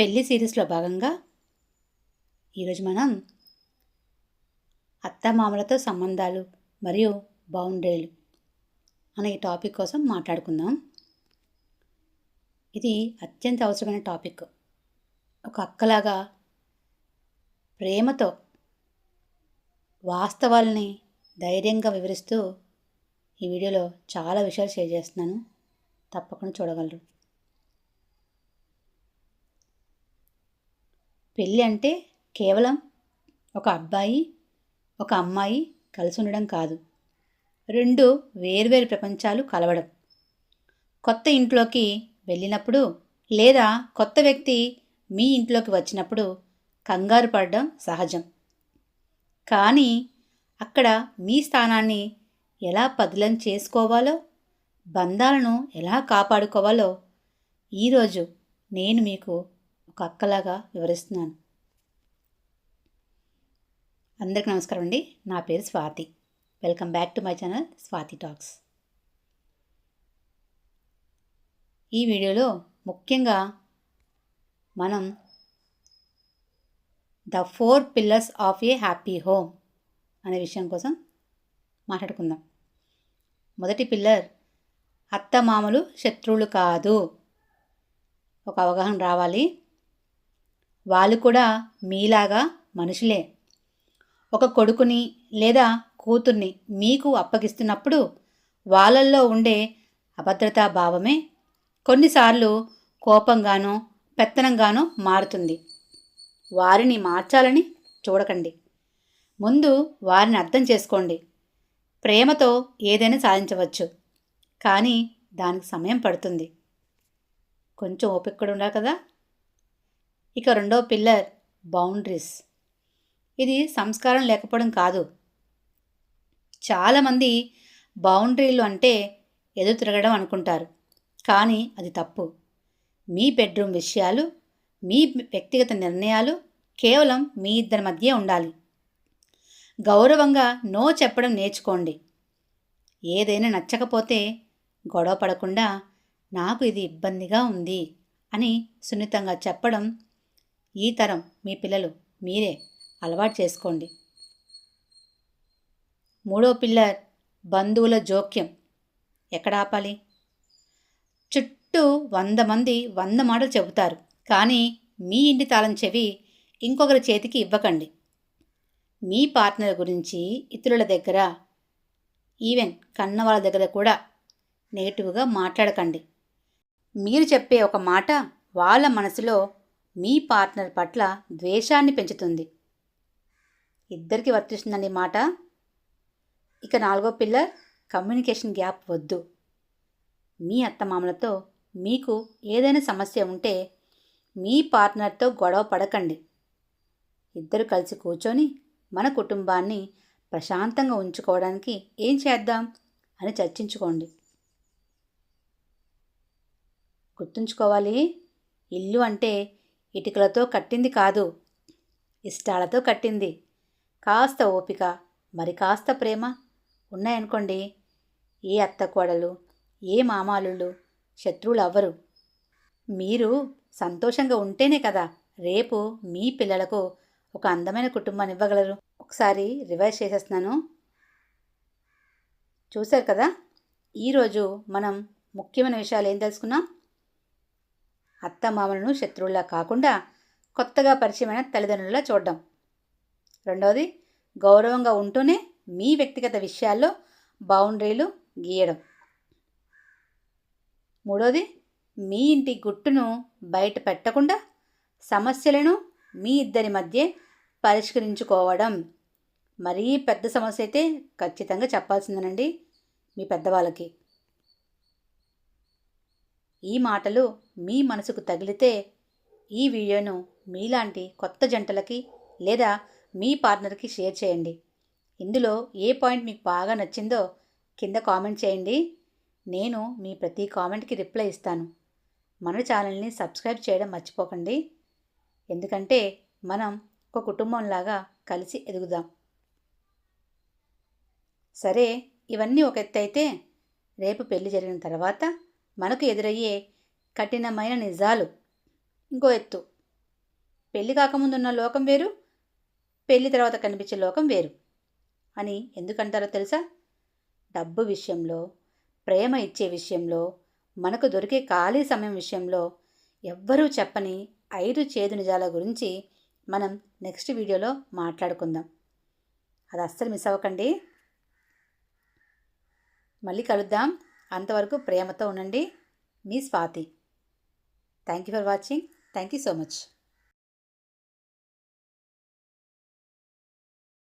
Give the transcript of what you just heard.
పెళ్ళి సిరీస్లో భాగంగా ఈరోజు మనం అత్తమామలతో సంబంధాలు మరియు బౌండరీలు అనే ఈ టాపిక్ కోసం మాట్లాడుకుందాం. ఇది అత్యంత అవసరమైన టాపిక్. ఒక అక్కలాగా ప్రేమతో వాస్తవాల్ని ధైర్యంగా వివరిస్తూ ఈ వీడియోలో చాలా విషయాలు షేర్ చేస్తున్నాను. తప్పకుండా చూడగలరు. పెళ్ళి అంటే కేవలం ఒక అబ్బాయి ఒక అమ్మాయి కలిసి ఉండడం కాదు. రెండు వేర్వేరు ప్రపంచాలు కలవడం. కొత్త ఇంట్లోకి వెళ్ళినప్పుడు లేదా కొత్త వ్యక్తి మీ ఇంట్లోకి వచ్చినప్పుడు కంగారు పడడం సహజం. కానీ అక్కడ మీ స్థానాన్ని ఎలా పదిలం చేసుకోవాలో బంధాలను ఎలా కాపాడుకోవాలో ఈరోజు నేను మీకు ఒక అక్కలాగా వివరిస్తున్నాను. అందరికీ నమస్కారం అండి. నా పేరు Swathi. Welcome back to my channel Swathi talks. ఈ వీడియోలో ముఖ్యంగా మనం the four pillars of a happy home అనే విషయం కోసం మాట్లాడుకుందాం. మొదటి పిల్లర్ అత్తమామలు శత్రువులు కాదు. ఒక అవగాహన రావాలి. వాళ్ళు కూడా మీలాగా మనుషులే. ఒక కొడుకుని లేదా కూతుర్ని మీకు అప్పగిస్తున్నప్పుడు వాళ్ళల్లో ఉండే అభద్రతా భావమే కొన్నిసార్లు కోపంగానో పెత్తనంగానో మారుతుంది. వారిని మార్చాలని చూడకండి. ముందు వారిని అర్థం చేసుకోండి. ప్రేమతో ఏదైనా సాధించవచ్చు. కానీ దానికి సమయం పడుతుంది. కొంచెం ఓపిక కూడా ఉండాలి కదా? ఇక రెండో పిల్లర్ బౌండరీస్. ఇది సంస్కారం లేకపోవడం కాదు. చాలామంది బౌండరీలు అంటే ఎదురు తిరగడం అనుకుంటారు. కానీ అది తప్పు. మీ బెడ్రూమ్ విషయాలు మీ వ్యక్తిగత నిర్ణయాలు కేవలం మీ ఇద్దరి మధ్య ఉండాలి. గౌరవంగా నో చెప్పడం నేర్చుకోండి. ఏదైనా నచ్చకపోతే గొడవ పడకుండా నాకు ఇది ఇబ్బందిగా ఉంది అని సున్నితంగా చెప్పడం ఈ తరం మీ పిల్లలు మీరే అలవాటు చేసుకోండి. మూడో పిల్లర్ బంధువుల జోక్యం. ఎక్కడ ఆపాలి? చుట్టూ వంద మంది వంద మాటలు చెబుతారు. కానీ మీ ఇంటి తాళం చెవి ఇంకొకరి చేతికి ఇవ్వకండి. మీ పార్ట్నర్ గురించి ఇతరుల దగ్గర ఈవెన్ కన్న వాళ్ళ దగ్గర కూడా నెగిటివ్గా మాట్లాడకండి. మీరు చెప్పే ఒక మాట వాళ్ళ మనసులో మీ పార్ట్నర్ పట్ల ద్వేషాన్ని పెంచుతుంది. ఇద్దరికి వర్తిస్తుందండి మాట. ఇక నాలుగో పిల్లర్ కమ్యూనికేషన్ గ్యాప్ వద్దు. మీ అత్తమామలతో మీకు ఏదైనా సమస్య ఉంటే మీ పార్ట్నర్తో గొడవ పడకండి. ఇద్దరు కలిసి కూర్చొని మన కుటుంబాన్ని ప్రశాంతంగా ఉంచుకోవడానికి ఏం చేద్దాం అని చర్చించుకోండి. గుర్తుంచుకోవాలి ఇల్లు అంటే ఇటుకలతో కట్టింది కాదు. ఇష్టాలతో కట్టింది. కాస్త ఓపిక మరి కాస్త ప్రేమ ఉన్నాయనుకోండి. ఏ అత్త కోడలు ఏ మామాలుళ్ళు శత్రువులు అవ్వరు మీరు సంతోషంగా ఉంటేనే కదా రేపు మీ పిల్లలకు ఒక అందమైన కుటుంబాన్ని ఇవ్వగలరు. ఒకసారి రివైజ్ చేసేస్తున్నాను. చూశారు కదా? ఈరోజు మనం ముఖ్యమైన విషయాలు ఏం తెలుసుకున్నాం? అత్తమామలను శత్రువులా కాకుండా కొత్తగా పరిచయమైన తల్లిదండ్రులా చూడడం. రెండవది గౌరవంగా ఉంటూనే మీ వ్యక్తిగత విషయాల్లో బౌండరీలు గీయడం. మూడోది మీ ఇంటి గుట్టును బయట పెట్టకుండా సమస్యలను మీ ఇద్దరి మధ్య పరిష్కరించుకోవడం. మరీ పెద్ద సమస్య అయితే ఖచ్చితంగా చెప్పాల్సిందేనండి మీ పెద్దవాళ్ళకి. ఈ మాటలు మీ మనసుకు తగిలితే ఈ వీడియోను మీలాంటి కొత్త జంటలకి లేదా మీ పార్ట్నర్కి షేర్ చేయండి. ఇందులో ఏ పాయింట్ మీకు బాగా నచ్చిందో కింద కామెంట్ చేయండి. నేను మీ ప్రతి కామెంట్కి రిప్లై ఇస్తాను. మన ఛానల్ని సబ్స్క్రైబ్ చేయడం మర్చిపోకండి. ఎందుకంటే మనం ఒక కుటుంబంలాగా కలిసి ఎదుగుదాం. సరే ఇవన్నీ ఒక ఎత్తు అయితే రేపు పెళ్ళి జరిగిన తర్వాత మనకు ఎదురయ్యే కఠినమైన నిజాలు. ఇంకో ఎత్తు. పెళ్ళి కాకముందు ఉన్న లోకం వేరు పెళ్ళి తర్వాత కనిపించే లోకం వేరు అని ఎందుకంటారో తెలుసా? డబ్బు విషయంలో ప్రేమ ఇచ్చే విషయంలో మనకు దొరికే ఖాళీ సమయం విషయంలో ఎవ్వరూ చెప్పని ఐదు చేదు నిజాల గురించి మనం నెక్స్ట్ వీడియోలో మాట్లాడుకుందాం. అది అస్సలు మిస్ అవ్వకండి. మళ్ళీ కలుద్దాం. అంతవరకు ప్రేమతో ఉండండి. మీ Swathi. Thank you for watching thank you so much